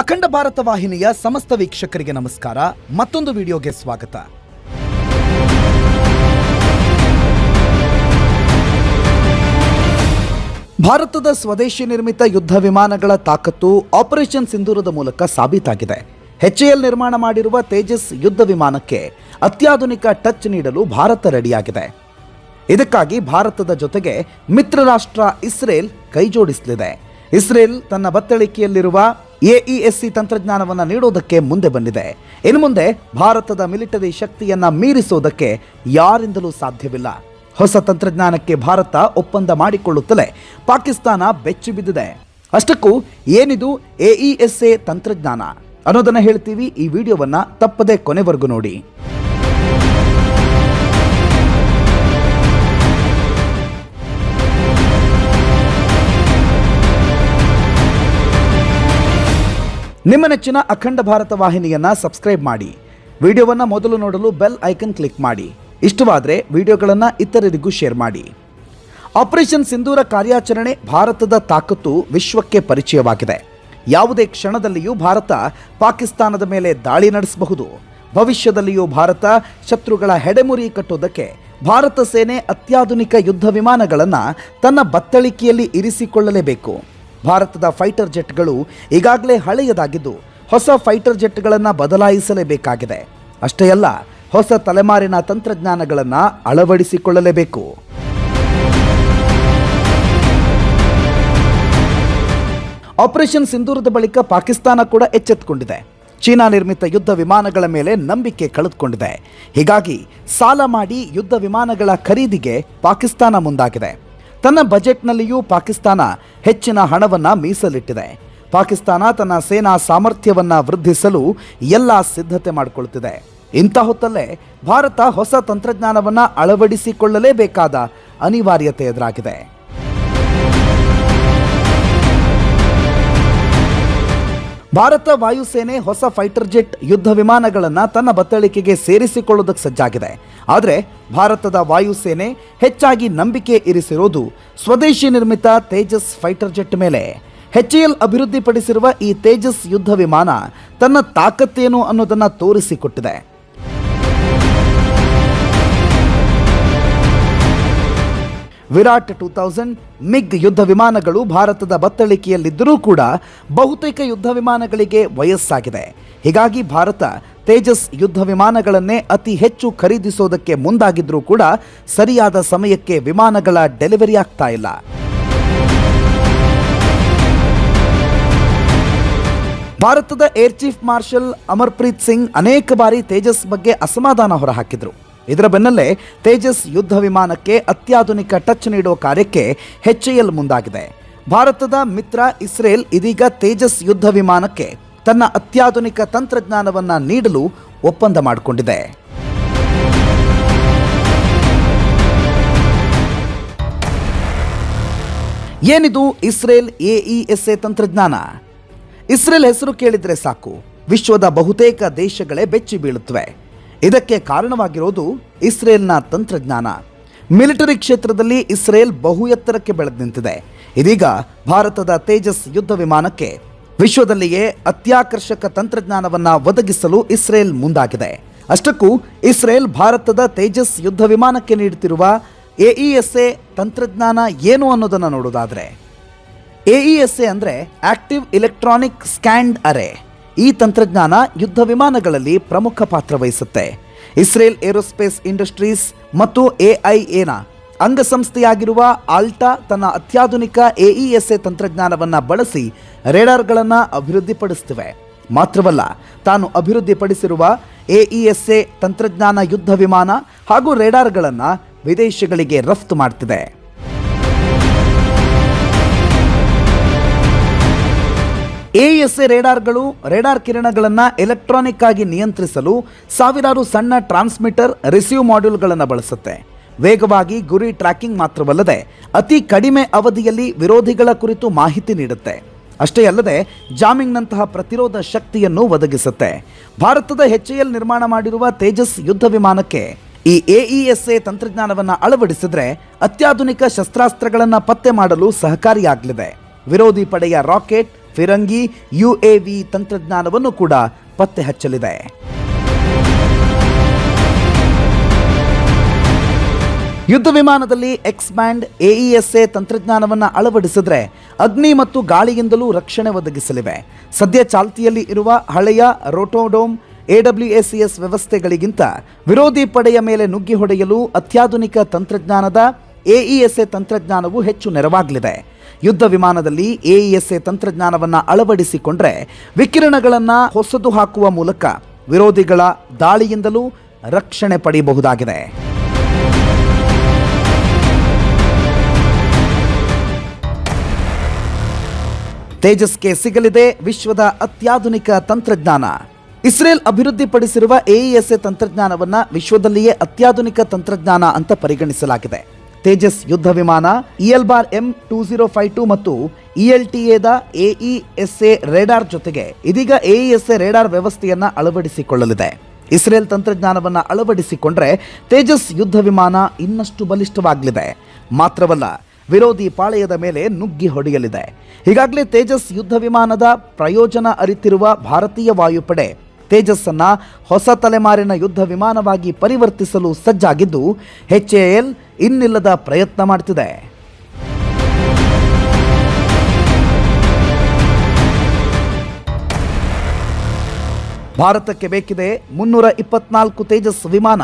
ಅಖಂಡ ಭಾರತ ವಾಹಿನಿಯ ಸಮಸ್ತ ವೀಕ್ಷಕರಿಗೆ ನಮಸ್ಕಾರ. ಮತ್ತೊಂದು ವಿಡಿಯೋಗೆ ಸ್ವಾಗತ. ಭಾರತದ ಸ್ವದೇಶಿ ನಿರ್ಮಿತ ಯುದ್ಧ ವಿಮಾನಗಳ ತಾಕತ್ತು ಆಪರೇಷನ್ ಸಿಂಧೂರದ ಮೂಲಕ ಸಾಬೀತಾಗಿದೆ. ಎಚ್ಎಎಲ್ ನಿರ್ಮಾಣ ಮಾಡಿರುವ ತೇಜಸ್ ಯುದ್ಧ ವಿಮಾನಕ್ಕೆ ಅತ್ಯಾಧುನಿಕ ಟಚ್ ನೀಡಲು ಭಾರತ ರೆಡಿಯಾಗಿದೆ. ಇದಕ್ಕಾಗಿ ಭಾರತದ ಜೊತೆಗೆ ಮಿತ್ರ ರಾಷ್ಟ್ರ ಇಸ್ರೇಲ್ ಕೈಜೋಡಿಸಲಿದೆ. ಇಸ್ರೇಲ್ ತನ್ನ ಬತ್ತಳಿಕೆಯಲ್ಲಿರುವ ಎಇಎಸ್ಸಿ ತಂತ್ರಜ್ಞಾನವನ್ನು ನೀಡೋದಕ್ಕೆ ಮುಂದೆ ಬಂದಿದೆ. ಇನ್ನು ಮುಂದೆ ಭಾರತದ ಮಿಲಿಟರಿ ಶಕ್ತಿಯನ್ನ ಮೀರಿಸೋದಕ್ಕೆ ಯಾರಿಂದಲೂ ಸಾಧ್ಯವಿಲ್ಲ. ಹೊಸ ತಂತ್ರಜ್ಞಾನಕ್ಕೆ ಭಾರತ ಒಪ್ಪಂದ ಮಾಡಿಕೊಳ್ಳುತ್ತಲೇ ಪಾಕಿಸ್ತಾನ ಬೆಚ್ಚಿ ಬಿದ್ದಿದೆ. ಅಷ್ಟಕ್ಕೂ ಏನಿದು ಎಇಎಸ್ಎ ತಂತ್ರಜ್ಞಾನ? ಅನ್ನೋದನ್ನ ಹೇಳ್ತೀವಿ ಈ ವಿಡಿಯೋವನ್ನ ತಪ್ಪದೇ ಕೊನೆವರೆಗೂ ನೋಡಿ. ನಿಮ್ಮ ನೆಚ್ಚಿನ ಅಖಂಡ ಭಾರತ ವಾಹಿನಿಯನ್ನ ಸಬ್ಸ್ಕ್ರೈಬ್ ಮಾಡಿ. ವಿಡಿಯೋವನ್ನ ಮೊದಲು ನೋಡಲು ಬೆಲ್ ಐಕನ್ ಕ್ಲಿಕ್ ಮಾಡಿ. ಇಷ್ಟವಾದರೆ ವಿಡಿಯೋಗಳನ್ನ ಇತರರಿಗೂ ಶೇರ್ ಮಾಡಿ. ಆಪರೇಷನ್ ಸಿಂಧೂರ ಕಾರ್ಯಾಚರಣೆ ಭಾರತದ ತಾಕತ್ತು ವಿಶ್ವಕ್ಕೆ ಪರಿಚಯವಾಗಿದೆ. ಯಾವುದೇ ಕ್ಷಣದಲ್ಲಿಯೂ ಭಾರತ ಪಾಕಿಸ್ತಾನದ ಮೇಲೆ ದಾಳಿ ನಡೆಸಬಹುದು. ಭವಿಷ್ಯದಲ್ಲಿಯೂ ಭಾರತ ಶತ್ರುಗಳ ಹೆಡೆಮುರಿ ಕಟ್ಟುವುದಕ್ಕೆ ಭಾರತ ಸೇನೆ ಅತ್ಯಾಧುನಿಕ ಯುದ್ಧ ವಿಮಾನಗಳನ್ನು ತನ್ನ ಬತ್ತಳಿಕೆಯಲ್ಲಿ ಇರಿಸಿಕೊಳ್ಳಲೇಬೇಕು. ಭಾರತದ ಫೈಟರ್ ಜೆಟ್ಗಳು ಈಗಾಗಲೇ ಹಳೆಯದಾಗಿದ್ದು ಹೊಸ ಫೈಟರ್ ಜೆಟ್ಗಳನ್ನು ಬದಲಾಯಿಸಲೇಬೇಕಾಗಿದೆ. ಅಷ್ಟೇ ಅಲ್ಲ, ಹೊಸ ತಲೆಮಾರಿನ ತಂತ್ರಜ್ಞಾನಗಳನ್ನು ಅಳವಡಿಸಿಕೊಳ್ಳಲೇಬೇಕು. ಆಪರೇಷನ್ ಸಿಂಧೂರದ ಬಳಿಕ ಪಾಕಿಸ್ತಾನ ಕೂಡ ಎಚ್ಚೆತ್ತುಕೊಂಡಿದೆ ಚೀನಾ ನಿರ್ಮಿತ ಯುದ್ಧ ವಿಮಾನಗಳ ಮೇಲೆ ನಂಬಿಕೆ ಕಳೆದುಕೊಂಡಿದೆ. ಹೀಗಾಗಿ ಸಾಲ ಮಾಡಿ ಯುದ್ಧ ವಿಮಾನಗಳ ಖರೀದಿಗೆ ಪಾಕಿಸ್ತಾನ ಮುಂದಾಗಿದೆ. ತನ್ನ ಬಜೆಟ್ನಲ್ಲಿಯೂ ಪಾಕಿಸ್ತಾನ ಹೆಚ್ಚಿನ ಹಣವನ್ನು ಮೀಸಲಿಟ್ಟಿದೆ. ಪಾಕಿಸ್ತಾನ ತನ್ನ ಸೇನಾ ಸಾಮರ್ಥ್ಯವನ್ನ ವೃದ್ಧಿಸಲು ಎಲ್ಲ ಸಿದ್ಧತೆ ಮಾಡಿಕೊಳ್ಳುತ್ತಿದೆ ಇಂಥ ಹೊತ್ತಲ್ಲೇ ಭಾರತ ಹೊಸ ತಂತ್ರಜ್ಞಾನವನ್ನು ಅಳವಡಿಸಿಕೊಳ್ಳಲೇಬೇಕಾದ ಅನಿವಾರ್ಯತೆ ಎದುರಾಗಿದೆ. ಭಾರತ ವಾಯುಸೇನೆ ಹೊಸ ಫೈಟರ್ ಜೆಟ್ ಯುದ್ಧ ವಿಮಾನಗಳನ್ನು ತನ್ನ ಬತ್ತಳಿಕೆಗೆ ಸೇರಿಸಿಕೊಳ್ಳುವುದಕ್ಕೆ ಸಜ್ಜಾಗಿದೆ. ಆದರೆ ಭಾರತದ ವಾಯುಸೇನೆ ಹೆಚ್ಚಾಗಿ ನಂಬಿಕೆ ಇರಿಸಿರೋದು ಸ್ವದೇಶಿ ನಿರ್ಮಿತ ತೇಜಸ್ ಫೈಟರ್ ಜೆಟ್ ಮೇಲೆ. ಎಲ್ ಅಭಿವೃದ್ಧಿಪಡಿಸಿರುವ ಈ ತೇಜಸ್ ಯುದ್ಧ ವಿಮಾನ ತನ್ನ ತಾಕತ್ತೇನು ಅನ್ನೋದನ್ನು ತೋರಿಸಿಕೊಟ್ಟಿದೆ. ವಿರಾಟ್ ಟೂ ತೌಸಂಡ್, ಮಿಗ್ ಯುದ್ಧ ವಿಮಾನಗಳು ಭಾರತದ ಬತ್ತಳಿಕೆಯಲ್ಲಿದ್ದರೂ ಕೂಡ ಬಹುತೇಕ ಯುದ್ಧ ವಿಮಾನಗಳಿಗೆ ವಯಸ್ಸಾಗಿದೆ. ಹೀಗಾಗಿ ಭಾರತ ತೇಜಸ್ ಯುದ್ಧ ವಿಮಾನಗಳನ್ನೇ ಅತಿ ಹೆಚ್ಚು ಖರೀದಿಸೋದಕ್ಕೆ ಮುಂದಾಗಿದ್ರೂ ಕೂಡ ಸರಿಯಾದ ಸಮಯಕ್ಕೆ ವಿಮಾನಗಳ ಡೆಲಿವರಿ ಆಗ್ತಾ ಇಲ್ಲ. ಭಾರತದ air chief marshal Amarpreet Singh ಅನೇಕ ಬಾರಿ ತೇಜಸ್ ಬಗ್ಗೆ ಅಸಮಾಧಾನ ಹೊರಹಾಕಿದ್ರು. ಇದರ ಬೆನ್ನಲ್ಲೇ ತೇಜಸ್ ಯುದ್ಧ ವಿಮಾನಕ್ಕೆ ಅತ್ಯಾಧುನಿಕ ಟಚ್ ನೀಡುವ ಕಾರ್ಯಕ್ಕೆ ಎಲ್ ಮುಂದಾಗಿದೆ. ಭಾರತದ ಮಿತ್ರ ಇಸ್ರೇಲ್ ಇದೀಗ ತೇಜಸ್ ಯುದ್ಧ ವಿಮಾನಕ್ಕೆ ತನ್ನ ಅತ್ಯಾಧುನಿಕ ತಂತ್ರಜ್ಞಾನವನ್ನು ನೀಡಲು ಒಪ್ಪಂದ ಮಾಡಿಕೊಂಡಿದೆ. ಏನಿದು ಇಸ್ರೇಲ್ ಎಇಎಸ್ಎ ತಂತ್ರಜ್ಞಾನ? ಇಸ್ರೇಲ್ ಹೆಸರು ಕೇಳಿದ್ರೆ ಸಾಕು. ವಿಶ್ವದ ಬಹುತೇಕ ದೇಶಗಳೇ ಬೆಚ್ಚಿ ಬೀಳುತ್ತವೆ. ಇದಕ್ಕೆ ಕಾರಣವಾಗಿರೋದು ಇಸ್ರೇಲ್ನ ತಂತ್ರಜ್ಞಾನ. ಮಿಲಿಟರಿ ಕ್ಷೇತ್ರದಲ್ಲಿ ಇಸ್ರೇಲ್ ಬಹು ಎತ್ತರಕ್ಕೆ ಬೆಳೆದು ನಿಂತಿದೆ. ಇದೀಗ ಭಾರತದ ತೇಜಸ್ ಯುದ್ಧ ವಿಮಾನಕ್ಕೆ ವಿಶ್ವದಲ್ಲಿಯೇ ಅತ್ಯಾಕರ್ಷಕ ತಂತ್ರಜ್ಞಾನವನ್ನು ಒದಗಿಸಲು ಇಸ್ರೇಲ್ ಮುಂದಾಗಿದೆ. ಅಷ್ಟಕ್ಕೂ ಇಸ್ರೇಲ್ ಭಾರತದ ತೇಜಸ್ ಯುದ್ಧ ವಿಮಾನಕ್ಕೆ ನೀಡುತ್ತಿರುವ ಎಇಎಸ್ಎ ತಂತ್ರಜ್ಞಾನ ಏನು ಅನ್ನೋದನ್ನು ನೋಡೋದಾದರೆ ಎಇಎಸ್ಎ ಅಂದರೆ ಆಕ್ಟಿವ್ ಇಲೆಕ್ಟ್ರಾನಿಕ್ ಸ್ಕ್ಯಾಂಡ್ ಅರೆ. ಈ ತಂತ್ರಜ್ಞಾನ ಯುದ್ಧ ವಿಮಾನಗಳಲ್ಲಿ ಪ್ರಮುಖ ಪಾತ್ರ ವಹಿಸುತ್ತೆ. ಇಸ್ರೇಲ್ ಏರೋಸ್ಪೇಸ್ ಇಂಡಸ್ಟ್ರೀಸ್ ಮತ್ತು ಎಐಎನ ಅಂಗಸಂಸ್ಥೆಯಾಗಿರುವ ಆಲ್ಟಾ ತನ್ನ ಅತ್ಯಾಧುನಿಕ ಎಇಎಸ್ಎ ತಂತ್ರಜ್ಞಾನವನ್ನು ಬಳಸಿ ರೇಡಾರ್ಗಳನ್ನು ಅಭಿವೃದ್ಧಿಪಡಿಸುತ್ತಿವೆ ಮಾತ್ರವಲ್ಲ, ತಾನು ಅಭಿವೃದ್ಧಿಪಡಿಸಿರುವ ಎಇಎಸ್ಎ ತಂತ್ರಜ್ಞಾನ ಯುದ್ಧ ವಿಮಾನ ಹಾಗೂ ರೇಡಾರ್ಗಳನ್ನು ವಿದೇಶಗಳಿಗೆ ರಫ್ತು ಮಾಡ್ತಿದೆ. ಎಎಸ್ಎ ರೇಡಾರ್ಗಳು, ರೇಡಾರ್ ಕಿರಣಗಳನ್ನು ಎಲೆಕ್ಟ್ರಾನಿಕ್ ಆಗಿ ನಿಯಂತ್ರಿಸಲು ಸಾವಿರಾರು ಸಣ್ಣ ಟ್ರಾನ್ಸ್ಮಿಟರ್ ರಿಸೀವ್ ಮಾಡ್ಯೂಲ್ಗಳನ್ನು ಬಳಸುತ್ತೆ. ವೇಗವಾಗಿ ಗುರಿ ಟ್ರ್ಯಾಕಿಂಗ್ ಮಾತ್ರವಲ್ಲದೆ ಅತಿ ಕಡಿಮೆ ಅವಧಿಯಲ್ಲಿ ವಿರೋಧಿಗಳ ಕುರಿತು ಮಾಹಿತಿ ನೀಡುತ್ತೆ. ಅಷ್ಟೇ ಅಲ್ಲದೆ ಜಾಮಿಂಗ್ನಂತಹ ಪ್ರತಿರೋಧ ಶಕ್ತಿಯನ್ನು ಒದಗಿಸುತ್ತೆ. ಭಾರತದ ಎಲ್ ನಿರ್ಮಾಣ ಮಾಡಿರುವ ತೇಜಸ್ ಯುದ್ಧ ವಿಮಾನಕ್ಕೆ ಈ ಎಇಎಸ್ಎ ತಂತ್ರಜ್ಞಾನವನ್ನು ಅಳವಡಿಸಿದ್ರೆ ಅತ್ಯಾಧುನಿಕ ಶಸ್ತ್ರಾಸ್ತ್ರಗಳನ್ನು ಪತ್ತೆ ಮಾಡಲು ಸಹಕಾರಿಯಾಗಲಿದೆ. ವಿರೋಧಿ ಪಡೆಯ ರಾಕೆಟ್ ಫಿರಂಗಿ ಯುಎವಿ ತಂತ್ರಜ್ಞಾನವನ್ನು ಕೂಡ ಪತ್ತೆ ಹಚ್ಚಲಿದೆ. ಯುದ್ಧ ವಿಮಾನದಲ್ಲಿ ಎಕ್ಸ್ ಬ್ಯಾಂಡ್ ಎಇಎಸ್ಎ ತಂತ್ರಜ್ಞಾನವನ್ನು ಅಳವಡಿಸಿದ್ರೆ ಅಗ್ನಿ ಮತ್ತು ಗಾಳಿಯಿಂದಲೂ ರಕ್ಷಣೆ ಒದಗಿಸಲಿವೆ. ಸದ್ಯ ಚಾಲ್ತಿಯಲ್ಲಿ ಇರುವ ಹಳೆಯ ರೋಟೋಡೋಮ್ ಎಡಬ್ಲ್ಯೂಎಸಿಎಸ್ ವ್ಯವಸ್ಥೆಗಳಿಗಿಂತ ವಿರೋಧಿ ಪಡೆಯ ಮೇಲೆ ನುಗ್ಗಿ ಹೊಡೆಯಲು ಅತ್ಯಾಧುನಿಕ ತಂತ್ರಜ್ಞಾನದ ಎಇಎಸ್ಎ ತಂತ್ರಜ್ಞಾನವು ಹೆಚ್ಚು ನೆರವಾಗಲಿದೆ. ಯುದ್ಧ ವಿಮಾನದಲ್ಲಿ ಎಇಎಸ್ಎ ತಂತ್ರಜ್ಞಾನವನ್ನು ಅಳವಡಿಸಿಕೊಂಡ್ರೆ ವಿಕಿರಣಗಳನ್ನು ಹೊಸದು ಹಾಕುವ ಮೂಲಕ ವಿರೋಧಿಗಳ ದಾಳಿಯಿಂದಲೂ ರಕ್ಷಣೆ ಪಡೆಯಬಹುದಾಗಿದೆ. ತೇಜಸ್ಗೆ ಸಿಗಲಿದೆ ವಿಶ್ವದ ಅತ್ಯಾಧುನಿಕ ತಂತ್ರಜ್ಞಾನ. ಇಸ್ರೇಲ್ ಅಭಿವೃದ್ಧಿಪಡಿಸಿರುವ ಎಇಎಸ್ಎ ತಂತ್ರಜ್ಞಾನವನ್ನು ವಿಶ್ವದಲ್ಲಿಯೇ ಅತ್ಯಾಧುನಿಕ ತಂತ್ರಜ್ಞಾನ ಅಂತ ಪರಿಗಣಿಸಲಾಗಿದೆ. ತೇಜಸ್ ಯುದ್ಧ ವಿಮಾನ EL bar M two zero five two ಮತ್ತು ಇಎಲ್ಟಿಎದ ಎ ರೇಡಾರ್ ಜೊತೆಗೆ ಇದೀಗ ಎಇಎಸ್ಎ ರೇಡಾರ್ ವ್ಯವಸ್ಥೆಯನ್ನ ಅಳವಡಿಸಿಕೊಳ್ಳಲಿದೆ. ಇಸ್ರೇಲ್ ತಂತ್ರಜ್ಞಾನವನ್ನು ಅಳವಡಿಸಿಕೊಂಡ್ರೆ ತೇಜಸ್ ಯುದ್ಧ ವಿಮಾನ ಇನ್ನಷ್ಟು ಬಲಿಷ್ಠವಾಗಲಿದೆ. ಮಾತ್ರವಲ್ಲ, ವಿರೋಧಿ ಪಾಳೆಯದ ಮೇಲೆ ನುಗ್ಗಿ ಹೊಡೆಯಲಿದೆ. ಈಗಾಗಲೇ ತೇಜಸ್ ಯುದ್ಧ ವಿಮಾನದ ಪ್ರಯೋಜನ ಅರಿತಿರುವ ಭಾರತೀಯ ವಾಯುಪಡೆ ತೇಜಸ್ಸನ್ನ ಹೊಸ ತಲೆಮಾರಿನ ಯುದ್ಧ ವಿಮಾನವಾಗಿ ಪರಿವರ್ತಿಸಲು ಸಜ್ಜಾಗಿದ್ದು ಎಚ್ಎಎಲ್ ಇನ್ನಿಲ್ಲದ ಪ್ರಯತ್ನ ಮಾಡ್ತಿದೆ. ಭಾರತಕ್ಕೆ ಬೇಕಿದೆ ಮುನ್ನೂರ ಇಪ್ಪತ್ನಾಲ್ಕು ತೇಜಸ್ ವಿಮಾನ.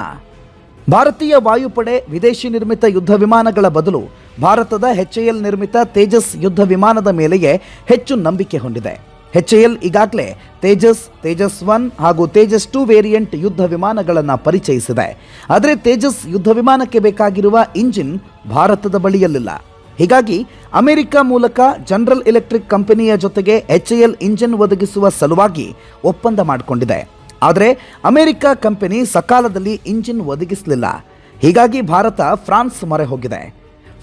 ಭಾರತೀಯ ವಾಯುಪಡೆ ವಿದೇಶಿ ನಿರ್ಮಿತ ಯುದ್ಧ ವಿಮಾನಗಳ ಬದಲು ಭಾರತದ ಎಚ್ಎಎಲ್ ನಿರ್ಮಿತ ತೇಜಸ್ ಯುದ್ಧ ವಿಮಾನದ ಮೇಲೆಯೇ ಹೆಚ್ಚು ನಂಬಿಕೆ ಹೊಂದಿದೆ. ಎಚ್ಎಎಲ್ ಈಗಾಗಲೇ ತೇಜಸ್ ತೇಜಸ್ ಒನ್ ಹಾಗೂ ತೇಜಸ್ ಟು ವೇರಿಯಂಟ್ ಯುದ್ಧ ವಿಮಾನಗಳನ್ನು ಪರಿಚಯಿಸಿದೆ. ಆದರೆ ತೇಜಸ್ ಯುದ್ಧ ವಿಮಾನಕ್ಕೆ ಬೇಕಾಗಿರುವ ಇಂಜಿನ್ ಭಾರತದ ಬಳಿಯಲ್ಲಿಲ್ಲ. ಹೀಗಾಗಿ ಅಮೆರಿಕ ಮೂಲಕ ಜನರಲ್ ಎಲೆಕ್ಟ್ರಿಕ್ ಕಂಪನಿಯ ಜೊತೆಗೆ ಎಚ್ಎಎಲ್ ಇಂಜಿನ್ ಒದಗಿಸುವ ಸಲುವಾಗಿ ಒಪ್ಪಂದ ಮಾಡಿಕೊಂಡಿದೆ. ಆದರೆ ಅಮೆರಿಕ ಕಂಪನಿ ಸಕಾಲದಲ್ಲಿ ಇಂಜಿನ್ ಒದಗಿಸಲಿಲ್ಲ. ಹೀಗಾಗಿ ಭಾರತ ಫ್ರಾನ್ಸ್ ಮೊರೆ ಹೋಗಿದೆ.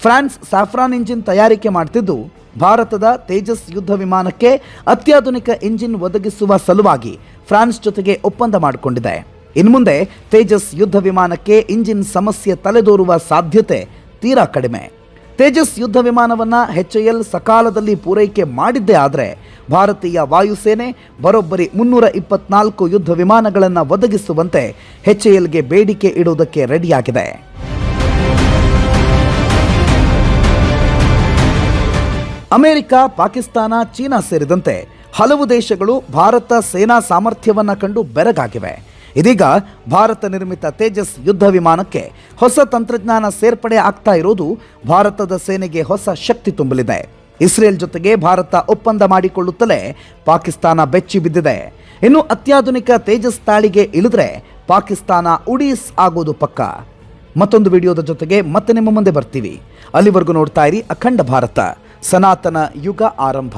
ಫ್ರಾನ್ಸ್ ಸಾಫ್ರಾನ್ ಇಂಜಿನ್ ತಯಾರಿಕೆ ಮಾಡ್ತಿದ್ದು ಭಾರತದ ತೇಜಸ್ ಯುದ್ಧ ವಿಮಾನಕ್ಕೆ ಅತ್ಯಾಧುನಿಕ ಇಂಜಿನ್ ಒದಗಿಸುವ ಸಲುವಾಗಿ ಫ್ರಾನ್ಸ್ ಜೊತೆಗೆ ಒಪ್ಪಂದ ಮಾಡಿಕೊಂಡಿದೆ. ಇನ್ಮುಂದೆ ತೇಜಸ್ ಯುದ್ಧ ವಿಮಾನಕ್ಕೆ ಇಂಜಿನ್ ಸಮಸ್ಯೆ ತಲೆದೋರುವ ಸಾಧ್ಯತೆ ತೀರಾ ಕಡಿಮೆ. ತೇಜಸ್ ಯುದ್ಧ ವಿಮಾನವನ್ನ ಎಲ್ ಸಕಾಲದಲ್ಲಿ ಪೂರೈಕೆ ಮಾಡಿದ್ದೇ ಆದರೆ ಭಾರತೀಯ ವಾಯುಸೇನೆ ಬರೋಬ್ಬರಿ ಮುನ್ನೂರ ಇಪ್ಪತ್ನಾಲ್ಕು ಯುದ್ಧ ವಿಮಾನಗಳನ್ನು ಒದಗಿಸುವಂತೆ ಎಚ್ಎಎಲ್ಗೆ ಬೇಡಿಕೆ ಇಡುವುದಕ್ಕೆ ರೆಡಿಯಾಗಿದೆ ಅಮೆರಿಕ, ಪಾಕಿಸ್ತಾನ, ಚೀನಾ ಸೇರಿದಂತೆ ಹಲವು ದೇಶಗಳು ಭಾರತ ಸೇನಾ ಸಾಮರ್ಥ್ಯವನ್ನು ಕಂಡು ಬೆರಗಾಗಿವೆ. ಇದೀಗ ಭಾರತ ನಿರ್ಮಿತ ತೇಜಸ್ ಯುದ್ಧ ವಿಮಾನಕ್ಕೆ ಹೊಸ ತಂತ್ರಜ್ಞಾನ ಸೇರ್ಪಡೆ ಆಗ್ತಾ ಇರೋದು ಭಾರತದ ಸೇನೆಗೆ ಹೊಸ ಶಕ್ತಿ ತುಂಬಲಿದೆ. ಇಸ್ರೇಲ್ ಜೊತೆಗೆ ಭಾರತ ಒಪ್ಪಂದ ಮಾಡಿಕೊಳ್ಳುತ್ತಲೇ ಪಾಕಿಸ್ತಾನ ಬೆಚ್ಚಿ ಬಿದ್ದಿದೆ. ಇನ್ನು ಅತ್ಯಾಧುನಿಕ ತೇಜಸ್ ತಾಳಿಗೆ ಇಳಿದ್ರೆ ಪಾಕಿಸ್ತಾನ ಉಡೀಸ್ ಆಗೋದು ಪಕ್ಕ. ಮತ್ತೊಂದು ವಿಡಿಯೋದ ಜೊತೆಗೆ ಮತ್ತೆ ನಿಮ್ಮ ಮುಂದೆ ಬರ್ತೀವಿ. ಅಲ್ಲಿವರೆಗೂ ನೋಡ್ತಾ ಇರಿ ಅಖಂಡ ಭಾರತ. ಸನಾತನ ಯುಗ ಆರಂಭ.